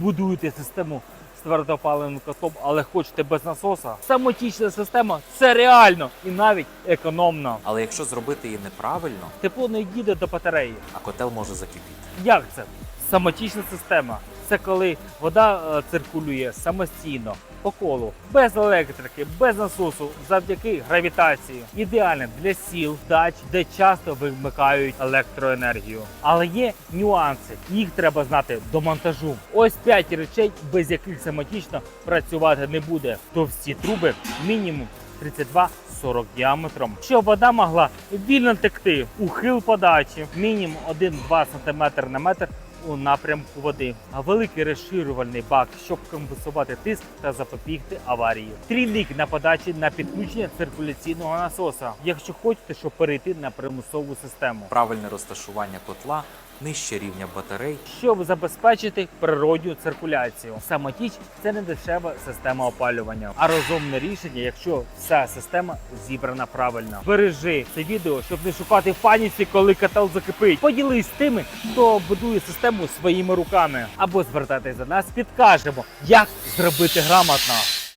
будуєте систему з твердопаливним котлом, але хочете без насоса. Самотічна система це реально і навіть економно. Але якщо зробити її неправильно, Тепло не йде до батареї. а котел може закипіти. Як це? Самотічна система. Це коли вода е, циркулює самостійно по колу, без електрики, без насосу, завдяки гравітації. Ідеальне для сіл, дач, де часто вимикають електроенергію. Але є нюанси, їх треба знати до монтажу. Ось 5 речей, без яких самотічно працювати не буде. Товсті труби мінімум 32-40 діаметром, щоб вода могла вільно текти. Ухил подачі мінімум 1-2 см на метр у напрямку води, а великий розширювальний бак, щоб компенсувати тиск та запобігти аварії. Трійник на подачі на підключення циркуляційного насоса, якщо хочете, щоб перейти на примусову систему. Правильне розташування котла нижче рівня батарей. щоб забезпечити природню циркуляцію. Самотіч це не дешева система опалювання, а розумне рішення, якщо вся система зібрана правильно. Бережи це відео, щоб не шукати паніці, коли котел закипить. Поділись з тими, хто будує систему своїми руками, або звертайтесь до нас, підкажемо, як зробити грамотно.